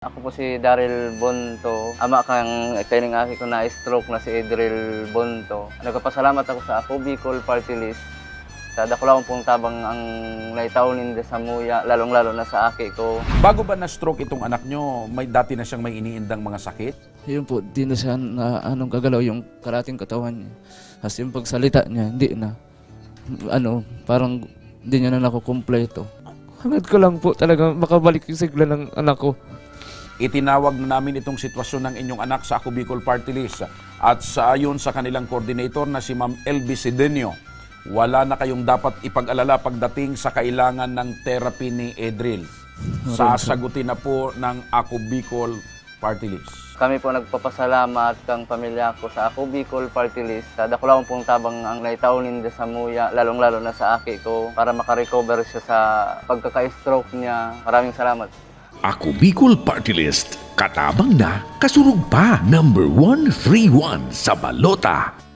Ako po si Daryl Bonto. Ama kang kaining aki ko na stroke na si Adriel Bonto. Nagpapasalamat ako sa ako Bicol Party List. Sa dakulawang pong tabang ang naitawnin sa muya, lalong-lalo na sa aki ko. Bago ba na-stroke itong anak nyo, may dati na siyang may iniindang mga sakit? Yun po, di na siya na anong gagalaw yung karating katawan niya. Tapos yung pagsalita niya, hindi na. Ano, parang hindi niya na nakukumpleto. Hangad ko lang po talaga makabalik yung sigla ng anak ko. Itinawag na namin itong sitwasyon ng inyong anak sa Ako Bicol Party List. At sa ayon sa kanilang coordinator na si Ma'am LB Sidenio, wala na kayong dapat ipag-alala pagdating sa kailangan ng therapy ni Edril. Sasagutin na po ng Ako Bicol Party List. Kami po nagpapasalamat kang pamilya ko sa ako Bicol Party List. Sa dakulawang pong tabang ang naitawnin sa muya, lalong-lalo na sa aki ko para makarecover siya sa pagkaka-stroke niya. Maraming salamat. Ako Bicol Party List, katabang na, kasurug pa, number 131 sa balota.